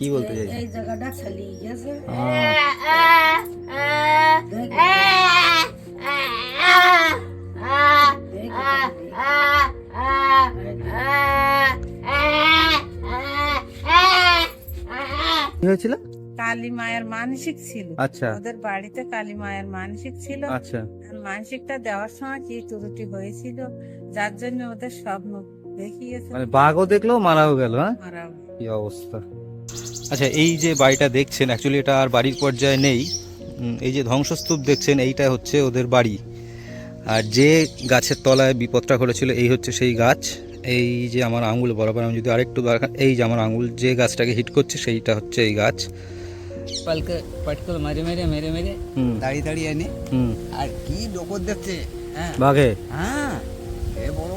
কি বলতে চাইছি এই জায়গাটা চালিয়ে গেছে কি হয়েছিল? কালী মায়ের মানসিক ছিল। আচ্ছা। ওদের বাড়িতে কালী মায়ের মানসিক ছিল। আচ্ছা। মানসিকটা দেওয়ার সময় কি ত্রুটি হয়েছিল যার জন্য ওদের স্বপ্ন দেখিয়েছে। মানে বাঘও দেখল মারাও গেল হ্যাঁ? কি অবস্থা। আচ্ছা এই যে বাড়িটা দেখছেন অ্যাকচুয়ালি এটা আর বাড়ির পর্যায়ে নেই। এই যে ধ্বংসস্তূপ দেখছেন এইটা হচ্ছে ওদের বাড়ি। আর যে গাছের তলায় বিপদটা ঘটেছিল এই হচ্ছে সেই গাছ। এই যে আমার আঙুল বরাবর আমি যদি আরেকটু দরকার এই যে আমার আঙুল যে গাছটাকে হিট করছে সেইটা হচ্ছে এই গাছ। পালকে পাটকল মারে মেরে মেরে মেরে দাঁড়িয়ে দাঁড়িয়ে এনে। আর কি ডোকর দেখছে হ্যাঁ। বাঘে। হ্যাঁ এ বড়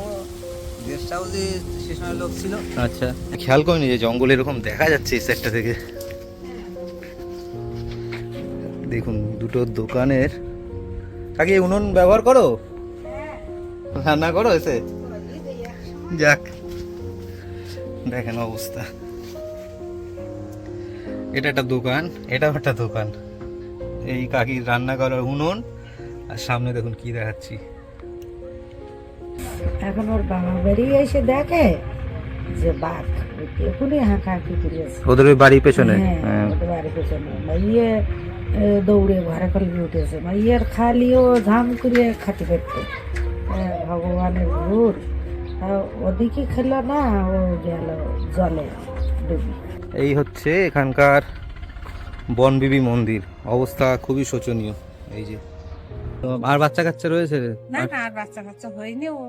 গেস্ট হাউসে স্টেশনের লোক ছিল। আচ্ছা। খেয়াল করিনি যে জঙ্গল এরকম দেখা যাচ্ছে এই সাইডটা থেকে। দেখুন দুটো দোকানের কাকি উনুন ব্যবহার করো। রান্না করো এসে। যাক দেখেন অবস্থা। এটা একটা দোকান এটাও একটা দোকান। এই কাকির রান্না করার উনুন আর সামনে দেখুন কি দেখাচ্ছি। এখন ওর বাবা বেরিয়ে এসে দেখে যে বাঘ এখনই হাঁকা হাঁকি করিয়েছে। ওদের ওই বাড়ির পেছনে? হ্যাঁ হ্যাঁ। ওদের বাড়ির পেছনে। মাইয়ে দৌড়ে ঘরে করে উঠেছে। মাইয়ের খালি ও ধাম করে খাতে পেত ভগবানের ভোর ওদিকে খেলো না ও গেল জলে ডুবি। এই হচ্ছে এখানকার বনবিবি মন্দির। অবস্থা খুবই শোচনীয়। এই যে। তো আর বাচ্চা কাচ্চা রয়েছে না না আর বাচ্চা কাচ্চা হয়নি। ও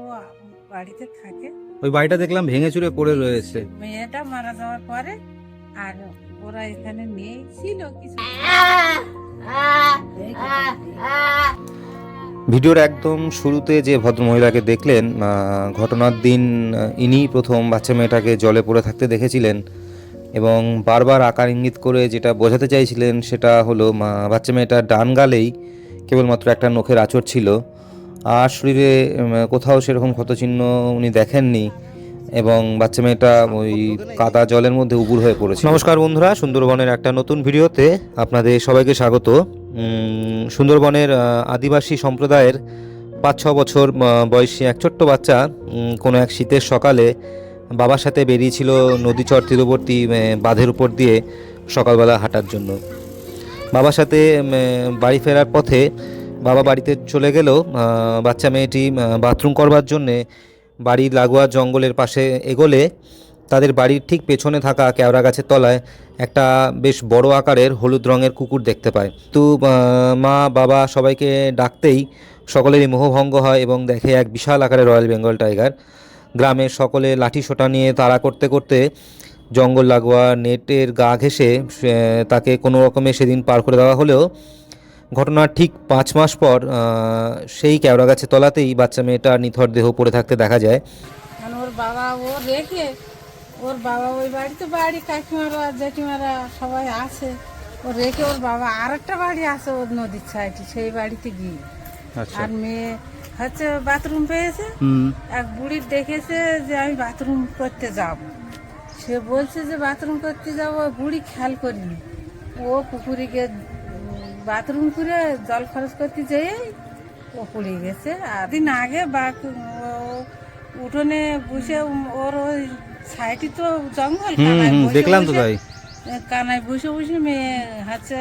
বাড়িতে থাকে। ওই বাড়িটা দেখলাম ভেঙে চুরে পড়ে রয়েছে। মেয়েটা মারা যাওয়ার পরে আর ওরা এখানে নেই ছিল কিছু। ভিডিওর একদম শুরুতে যে ভদ্রমহিলাকে দেখলেন ঘটনার দিন ইনিই প্রথম বাচ্চা মেয়েটাকে জলে পড়ে থাকতে দেখেছিলেন এবং বারবার আকার ইঙ্গিত করে যেটা বোঝাতে চাইছিলেন সেটা হলো মা- বাচ্চা মেয়েটার ডান গালেই কেবলমাত্র একটা নখের আঁচড় ছিল। আর শরীরে কোথাও সেরকম ক্ষতচিহ্ন উনি দেখেননি এবং বাচ্চা মেয়েটা ওই কাদা জলের মধ্যে উবুর হয়ে পড়েছে নমস্কার বন্ধুরা, সুন্দরবনের একটা নতুন ভিডিওতে আপনাদের সবাইকে স্বাগত। সুন্দরবনের আদিবাসী সম্প্রদায়ের পাঁচ ছ বছর বয়সী এক ছোট্ট বাচ্চা কোনো এক শীতের সকালে বাবার সাথে বেরিয়েছিল নদী নদীচর তীরবর্তী বাঁধের উপর দিয়ে সকালবেলা হাঁটার জন্য। বাবার সাথে বাড়ি ফেরার পথে বাবা বাড়িতে চলে গেলেও বাচ্চা মেয়েটি বাথরুম করবার জন্যে বাড়ির লাগোয়া জঙ্গলের পাশে এগোলে তাদের বাড়ির ঠিক পেছনে থাকা কেওড়া গাছের তলায় একটা বেশ বড় আকারের হলুদ রঙের কুকুর দেখতে পায়। তো মা, বাবা সবাইকে ডাকতেই সকলেরই মোহভঙ্গ হয় এবং দেখে এক বিশাল আকারের রয়্যাল বেঙ্গল টাইগার। গ্রামের সকলে লাঠি সোটা নিয়ে তাড়া করতে করতে জঙ্গল লাগোয়া নেটের গা ঘেঁষে তাকে কোনো রকমে সেদিন পার করে দেওয়া হলেও ঘটনার ঠিক পাঁচ মাস পর সেই কেওড়া গাছের তলাতেই বাচ্চা মেয়েটার নিথর দেহ পড়ে থাকতে দেখা যায়। মানে ওর বাবা ও রেখে ওর বাবা ওই বাড়িতে বাড়ি কাকিমারা জেঠিমারা সবাই আছে। ও রেখে ওর বাবা আর একটা বাড়ি আছে ওর নদীর সাইডে সেই বাড়িতে গিয়ে। আচ্ছা। আর মেয়ে হচ্ছে বাথরুম পেয়েছে। এক বুড়ির দেখেছে যে আমি বাথরুম করতে যাব। সে বলছে যে বাথরুম করতে যাব বুড়ি খেয়াল করিনি। ও পুকুরে গিয়ে বাথরুম করে জল খরচ করতে যেয়ে ও পড়ে গেছে। আর দিন আগে বা উঠোনে বসে ওর ওই সাইডে তো জঙ্গল কানায় বসে দেখলাম তো তাই। কানায় বসে বসে মেয়ে হচ্ছে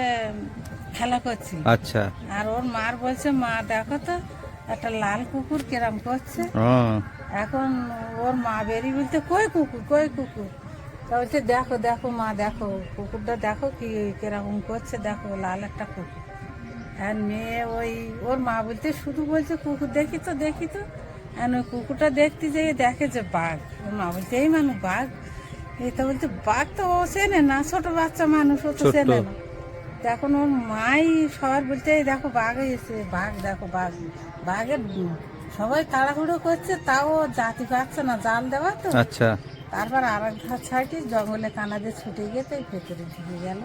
খেলা করছে। আচ্ছা। আর ওর মার বলছে মা দেখো তো একটা লাল কুকুর কেরাম করছে। এখন ওর মা বেরিয়ে বলতে কই কুকুর কই কুকুর? তা বলছে দেখো দেখো মা দেখো কুকুরটা দেখো কি কীরকম করছে দেখো লাল একটা কুকুর। আর মেয়ে ওই ওর মা বলতে শুধু বলছে কুকুর দেখি তো দেখি তো। আর ওই কুকুরটা দেখতে যেয়ে দেখে যে বাঘ। ওর মা বলছে এই মানুষ বাঘ? এই তো বলছে বাঘ তো ও চেনে না ছোট বাচ্চা মানুষ ও তো চেনে না। এখন ওর মাই সবার বলতে এই দেখো বাঘ এসে বাঘ দেখো বাঘ। বাঘের সবাই তাড়াহুড়ো করছে তাও জাতি পাচ্ছে না জাল দেওয়া তো। আচ্ছা। তারপর আর এক ধার ছাড়টি জঙ্গলে কানাতে ছুটে গিয়ে তো ভেতরে ঢুকে গেল।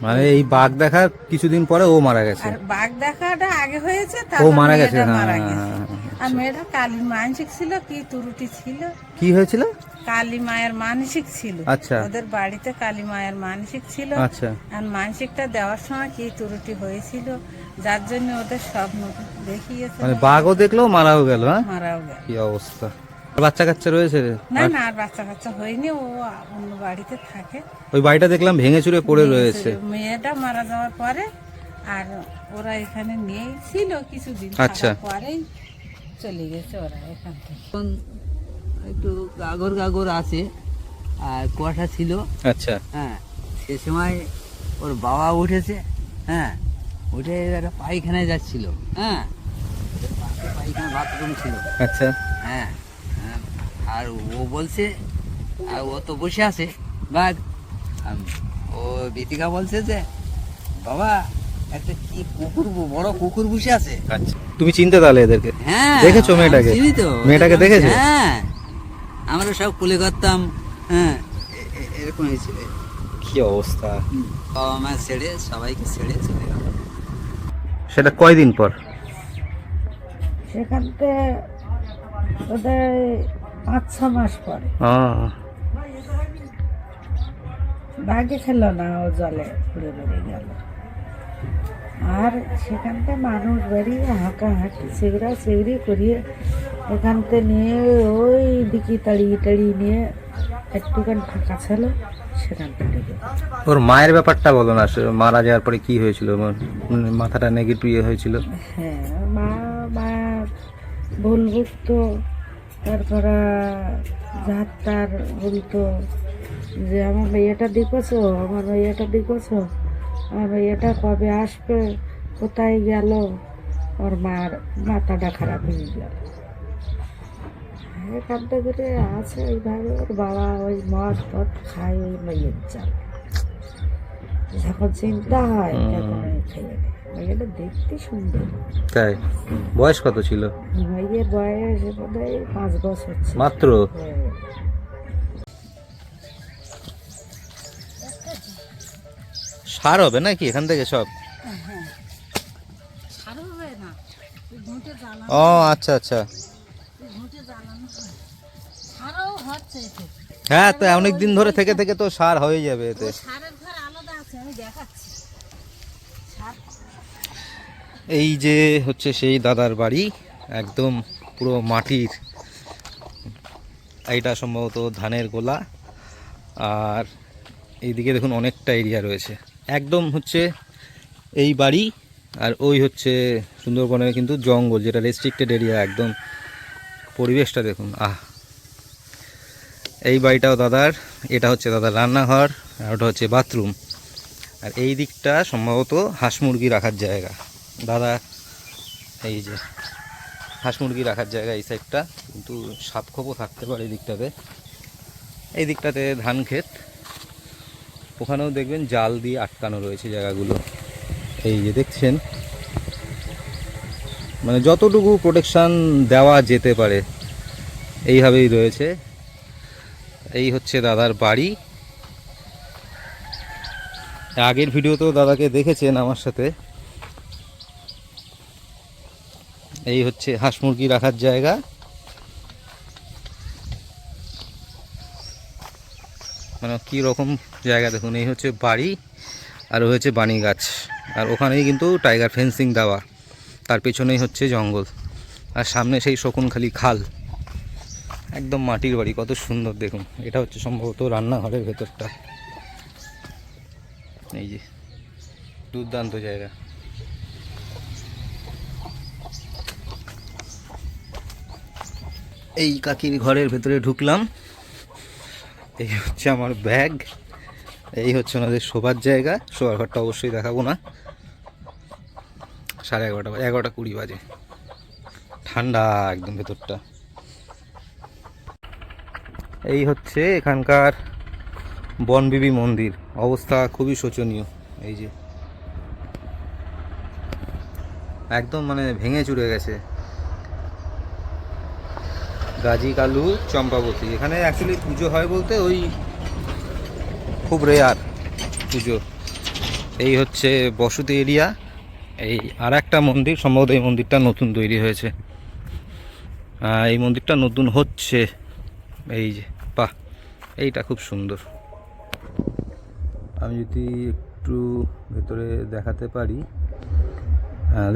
মানে এই বাঘ দেখার কিছুদিন পরে ও মারা গেছে। আর বাঘ দেখাটা আগে হয়েছে ও মারা গেছে হ্যাঁ মারা হ্যাঁ, গেছে। হ্যাঁ। আর মেয়েটা কালী মানসিক ছিল কি তুরুটি ছিল? কি হয়েছিল? কালী মায়ের মানসিক ছিল। আচ্ছা। ওদের বাড়িতে কালী মায়ের মানসিক ছিল। আচ্ছা। আর মানসিকটা দেওয়ার সময় কি তুরুটি হয়েছিল যার জন্য ওদের স্বপ্ন দেখিয়েছে। মানে বাঘও দেখল মারাও গেল হ্যাঁ? মারাও গেল। কি অবস্থা। বাচ্চা কাচ্চা রয়েছে? না না আর বাচ্চা কাচ্চা হয়নি ও অন্য বাড়িতে থাকে। ওই বাড়িটা দেখলাম ভেঙে চুরে পড়ে রয়েছে। মেয়েটা মারা যাওয়ার পরে আর ওরা এখানে নেই ছিল কিছুদিন আচ্ছা। পরেই চলে গেছে ওরা এখান থেকে। একটু গাগর গাগর আছে আর কুয়াশা ছিল। আচ্ছা। হ্যাঁ সে সময় ওর বাবা উঠেছে হ্যাঁ উঠে একটা পায়খানায় যাচ্ছিল হ্যাঁ পায়খানা বাথরুম ছিল। আচ্ছা। হ্যাঁ, আর ও বলছে আর ও তো বসে আছে বাঘ। ও বিতিকা বলছে যে বাবা একটা কি কুকুর বড় কুকুর বসে আছে। আচ্ছা তুমি চিনতে তাহলে এদেরকে? হ্যাঁ দেখেছ মেয়েটাকে? চিনি তো মেয়েটাকে দেখেছ? হ্যাঁ। আমরা সব কুলে করতাম হ্যাঁ। এরকম হয়েছিল। কি অবস্থা? বাবা মা ছেড়ে সবাইকে ছেড়ে চলে গেল। সেটা কয়দিন পর? সেখান থেকে ওদের পাঁচ ছ মাস পরে। বাঘে খেলো না ও জলে ঘুরে বেরিয়ে গেল। আর সেখান থেকে মানুষ বেরিয়ে হাঁকা হাঁকি সেগড়া সেগড়ি করিয়ে এখান থেকে নিয়ে ওই দিকে তাড়িয়ে তাড়িয়ে নিয়ে একটুখানি ফাঁকা ছিল সেখান থেকে ওর মায়ের ব্যাপারটা বলো না সে মারা যাওয়ার পরে কি হয়েছিল? মাথাটা নেগেটিভ ইয়ে হয়েছিল? হ্যাঁ মা মা ভুল বুঝতো তারপরে যার তার বলতো যে, আমার মেয়েটা দেখেছ? আমার মেয়েটা দেখেছ? আমার মেয়েটা কবে আসবে? কোথায় গেল? ওর মার মাথাটা খারাপ হয়ে গেল। এখান থেকে আছে এইভাবে। ওর বাবা ওই মদ টদ খায়, ওই মেয়ের চাল যখন চিন্তা হয়, তখন খেয়ে নেয়। মেয়েটা দেখতে সুন্দর। তাই? বয়স কত ছিল? মেয়ের বয়স বোধ হয় পাঁচ বছর মাত্র? হ্যাঁ। সার হবে নাকি এখান থেকে সব? সারও হবে না ঘুঁটে জ্বালানো ও আচ্ছা আচ্ছা। হয় সারও হচ্ছে এতে হ্যাঁ তো অনেক দিন ধরে থেকে থেকে তো সার হয়ে যাবে এতে। সারের ঘর আলাদা আছে আমি দেখাচ্ছি। এই যে হচ্ছে সেই দাদার বাড়ি, একদম পুরো মাটির। এইটা সম্ভবত ধানের গোলা। আর এইদিকে দেখুন অনেকটা এরিয়া রয়েছে। একদম হচ্ছে এই বাড়ি আর ওই হচ্ছে সুন্দরবনের কিন্তু জঙ্গল, যেটা রেস্ট্রিক্টেড এরিয়া একদম পরিবেশটা দেখুন, আহ। এই বাড়িটাও দাদার, এটা হচ্ছে দাদার রান্নাঘর, আর ওটা হচ্ছে বাথরুম আর এই দিকটা সম্ভবত হাঁস মুরগি রাখার জায়গা। দাদা, এই যে হাঁস মুরগি রাখার জায়গা এই সাইডটা কিন্তু সাপ খোপও থাকতে পারে এই দিকটাতে। এই দিকটাতে ধান ক্ষেত। ওখানেও দেখবেন জাল দিয়ে আটকানো রয়েছে জায়গাগুলো। এই যে দেখছেন? মানে যতটুকু প্রোটেকশান দেওয়া যেতে পারে, এইভাবেই রয়েছে। এই হচ্ছে দাদার বাড়ি। আগের ভিডিওতেও দাদাকে দেখেছেন আমার সাথে। এই হচ্ছে হাঁস মুরগি রাখার জায়গা। মানে কি রকম জায়গা দেখুন, এই হচ্ছে বাড়ি আর হচ্ছে বাণী গাছ। আর ওখানেই কিন্তু টাইগার ফেন্সিং দেওয়া, তার পেছনেই হচ্ছে জঙ্গল। আর সামনে সেই শকুনখালি খাল, একদম মাটির বাড়ি, কত সুন্দর দেখুন। এটা হচ্ছে সম্ভবত রান্নাঘরের ভেতরটা। এই যে। দুর্দান্ত জায়গা। এই কাকির ঘরের ভেতরে ঢুকলাম। এই হচ্ছে আমার ব্যাগ। এই হচ্ছে ওনাদের শোবার জায়গা। শোবার ঘরটা অবশ্যই দেখাবো না। সাড়ে এগারোটা এগারোটা কুড়ি বাজে। ঠান্ডা একদম ভেতরটা। এই হচ্ছে এখানকার বনবিবি মন্দির। অবস্থা খুবই শোচনীয়, এই যে। একদম মানে ভেঙে চুরে গেছে। গাজী কালু চম্পাবতী, এখানে অ্যাকচুয়ালি পুজো হয় বলতে ওই খুব রেয়ার পুজো। এই হচ্ছে বসতি এরিয়া এই আর একটা মন্দির, সম্ভবত এই মন্দিরটা নতুন তৈরি হয়েছে। এই মন্দিরটা নতুন হচ্ছে, এই যে, বাহ, এইটা খুব সুন্দর। আমি যদি একটু ভেতরে দেখাতে পারি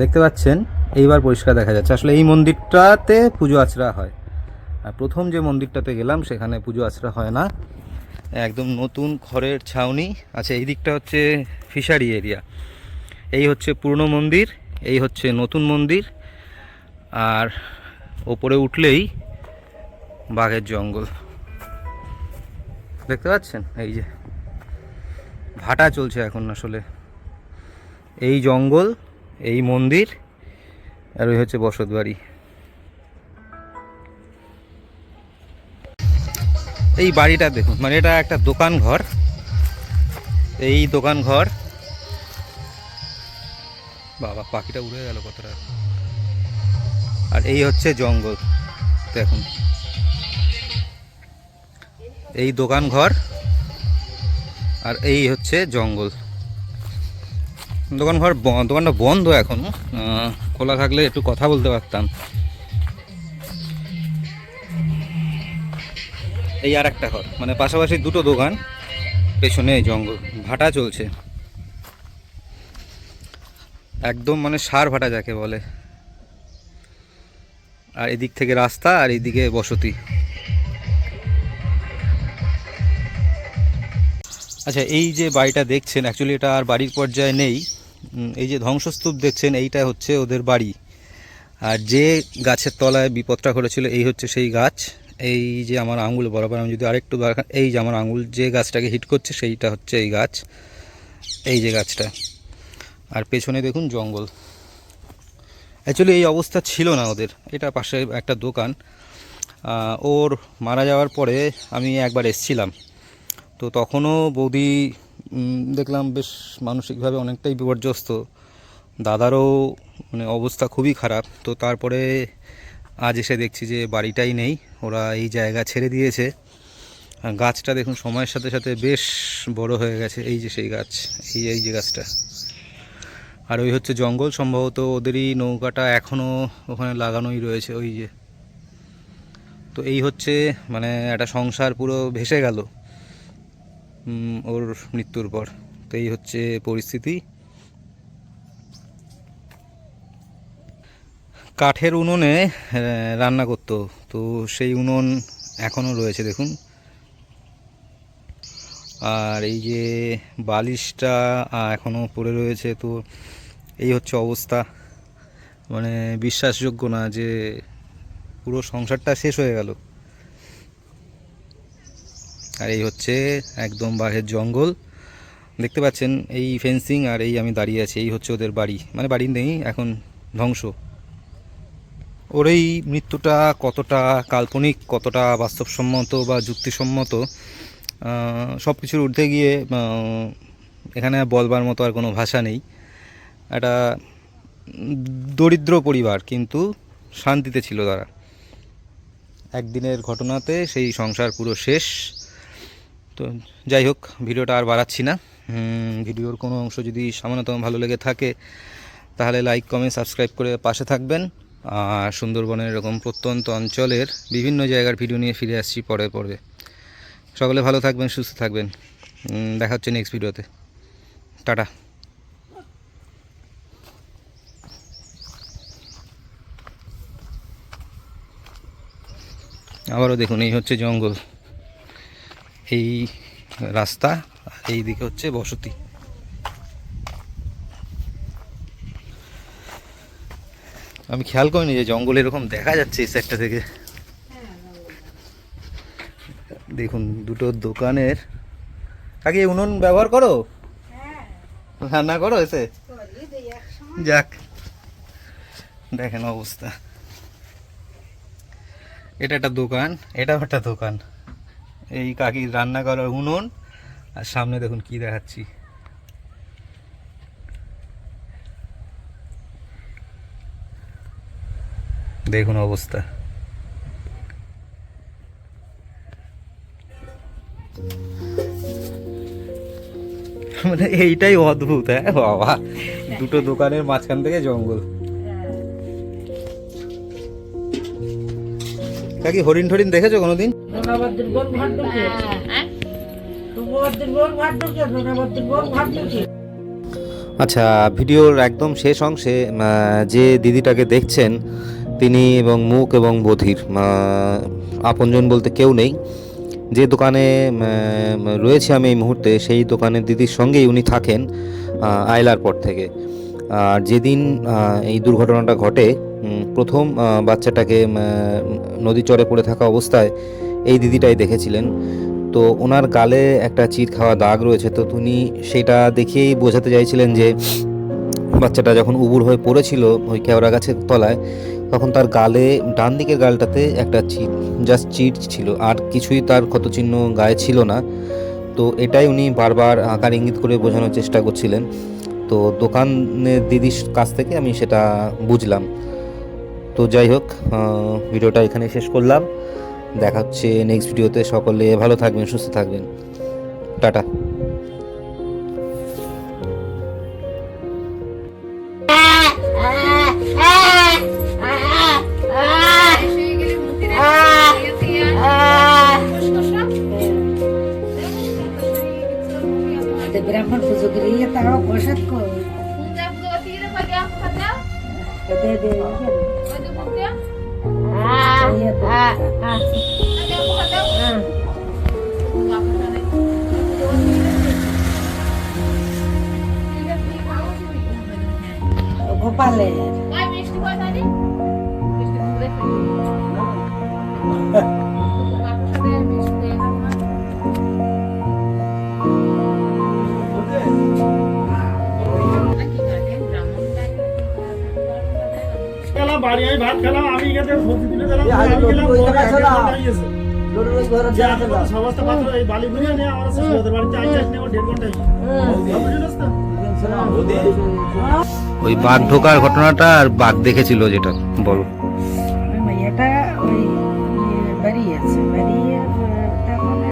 দেখতে পাচ্ছেন, এইবার পরিষ্কার দেখা যাচ্ছে। আসলে এই মন্দিরটাতে পুজো আচরা হয়। আর প্রথম যে মন্দিরটাতে গেলাম, সেখানে পুজো আচরা হয় না। একদম নতুন খড়ের ছাউনি। আচ্ছা এই দিকটা হচ্ছে ফিশারি এরিয়া। এই হচ্ছে পুরনো মন্দির, এই হচ্ছে নতুন মন্দির। আর ওপরে উঠলেই বাঘের জঙ্গল। দেখতে পাচ্ছেন? এই যে ভাটা চলছে এখন আসলে। এই জঙ্গল, এই মন্দির, আর ওই হচ্ছে বসত বাড়ি। এই বাড়িটা দেখুন মানে এটা একটা দোকান ঘর। এই দোকান ঘর। বাবা, পাখিটা উড়ে গেল কতটা। আর এই হচ্ছে জঙ্গল, দেখুন। এই দোকান ঘর। আর এই হচ্ছে জঙ্গল। দোকান ঘর দোকানটা বন্ধ এখন। খোলা থাকলে একটু কথা বলতে পারতাম। এই আর একটা ঘর মানে পাশাপাশি দুটো দোকান, পেছনে এই জঙ্গল। ভাটা চলছে। একদম মানে সার ভাটা যাকে বলে। আর এদিক থেকে রাস্তা, আর এদিকে বসতি। আচ্ছা এই যে বাড়িটা দেখছেন অ্যাকচুয়ালি এটা আর বাড়ির পর্যায়ে নেই। এই যে ধ্বংসস্তূপ দেখছেন, এইটা হচ্ছে ওদের বাড়ি। আর যে গাছের তলায় বিপদটা ঘটেছিল, এই হচ্ছে সেই গাছ। এই যে আমার আঙুল বরাবর, আমি যদি আরেকটু এই যে আমার আঙুল, যে গাছটাকে হিট করছে, সেইটা হচ্ছে এই গাছ। এই যে গাছটা। আর পেছনে দেখুন, জঙ্গল। অ্যাকচুয়ালি এই অবস্থা ছিল না ওদের। এটা পাশে একটা দোকান। ওর মারা যাওয়ার পরে আমি একবার এসছিলাম। তো তখনও বৌদি দেখলাম বেশ মানসিকভাবে অনেকটাই বিপর্যস্ত। দাদারও মানে অবস্থা খুবই খারাপ। তো তারপরে আজ এসে দেখছি যে বাড়িটাই নেই, ওরা এই জায়গা ছেড়ে দিয়েছে। গাছটা দেখুন, সময়ের সাথে সাথে বেশ বড় হয়ে গেছে। এই যে সেই গাছ, এই এই যে গাছটা। আর ওই হচ্ছে জঙ্গল, সম্ভবত ওদেরই নৌকাটা এখনও ওখানে লাগানোই রয়েছে, ওই যে। তো এই হচ্ছে মানে একটা সংসার পুরো ভেসে গেল। ওর মৃত্যুর পর। তো এই হচ্ছে পরিস্থিতি। কাঠের উনুনে রান্না করতো। তো সেই উনুন এখনও রয়েছে, দেখুন। আর এই যে বালিশটা এখনও পড়ে রয়েছে, তো এই হচ্ছে অবস্থা। মানে বিশ্বাসযোগ্য না যে পুরো সংসারটা শেষ হয়ে গেল। আর এই হচ্ছে একদম বাঘের জঙ্গল। দেখতে পাচ্ছেন এই ফেন্সিং আর এই আমি দাঁড়িয়ে আছি, এই হচ্ছে ওদের বাড়ি। মানে বাড়ি নেই, এখন ধ্বংস। ওর এই মৃত্যুটা কতটা কাল্পনিক, কতটা বাস্তবসম্মত বা যুক্তিসম্মত সব কিছুর ঊর্ধ্বে গিয়ে এখানে বলবার মতো আর কোনো ভাষা নেই। একটা দরিদ্র পরিবার, কিন্তু শান্তিতে ছিল তারা। একদিনের ঘটনাতে সেই সংসার পুরো শেষ। তো যাই হোক, ভিডিওটা আর বাড়াচ্ছি না। ভিডিওর কোনো অংশ যদি সামান্যতম ভালো লেগে থাকে, তাহলে লাইক, কমেন্ট, সাবস্ক্রাইব করে পাশে থাকবেন। আর সুন্দরবনের এরকম প্রত্যন্ত অঞ্চলের বিভিন্ন জায়গার ভিডিও নিয়ে ফিরে আসছি পরে পরে সকলে ভালো থাকবেন, সুস্থ থাকবেন। দেখা হচ্ছে নেক্সট ভিডিওতে। টাটা। আবারও দেখুন, এই হচ্ছে জঙ্গল। এই রাস্তা এই দিকে হচ্ছে বসতি। আমি খেয়াল করিনি যে জঙ্গল এরকম দেখা যাচ্ছে এই সাইডটা থেকে। দেখুন, দুটো দোকানের কাকি উনুন ব্যবহার করো? রান্না করো এসে? যাক, দেখেন অবস্থা। এটা একটা দোকান, এটাও একটা দোকান। এই কাকির রান্না করার উনুন। আর সামনে দেখুন কি দেখাচ্ছি। দেখুন অবস্থা। মানে এইটাই অদ্ভুত হ্যাঁ? বাবা। দুটো দোকানের মাঝখান থেকে জঙ্গল। কাকি হরিণ টরিণ দেখেছ কোনোদিন? আচ্ছা ভিডিওর একদম শেষ অংশে যে দিদিটাকে দেখছেন তিনি এবং মুখ এবং বধির আপনজন বলতে কেউ নেই। যে দোকানে রয়েছে আমি এই মুহূর্তে সেই দোকানের দিদির সঙ্গেই উনি থাকেন আইলার পর থেকে। আর যেদিন এই দুর্ঘটনাটা ঘটে প্রথম বাচ্চাটাকে নদী চরে পড়ে থাকা অবস্থায় এই দিদিটাই দেখেছিলেন। তো ওনার গালে একটা চির খাওয়া দাগ রয়েছে, তো তিনি সেটা দেখেই বোঝাতে চাইছিলেন যে, বাচ্চাটা যখন উবুর হয়ে পড়েছিল ওই কেওড়া গাছের তলায়, তখন তার গালে, ডান দিকের গালটাতে একটা চিট জাস্ট চিট ছিল। আর কিছুই তার ক্ষতচিহ্ন গায়ে ছিল না। তো এটাই উনি বারবার আকার ইঙ্গিত করে বোঝানোর চেষ্টা করছিলেন। তো দোকানের দিদির কাছ থেকে আমি সেটা বুঝলাম। তো যাই হোক ভিডিওটা এখানে শেষ করলাম। দেখা হচ্ছে নেক্সট ভিডিওতে সকলে ভালো থাকবেন সুস্থ থাকবেন। Tata. Eu vou pra ler. Vai, bicho, que coisa ali? Bicho, que coisa ali? Não. Vai, bicho, que coisa ali? বাড়ি আমি ভাত খেলাম আমি এখানে সবজি তুলে দিলাম আমি কত সমস্ত পাথর এই বালি নিয়ে আমার শেষ বাড়িতে আইতে আসতে দেড় ঘণ্টা ওই বাঘ ঢোকার ঘটনাটা আর বাঘ দেখেছিল যেটা বলো।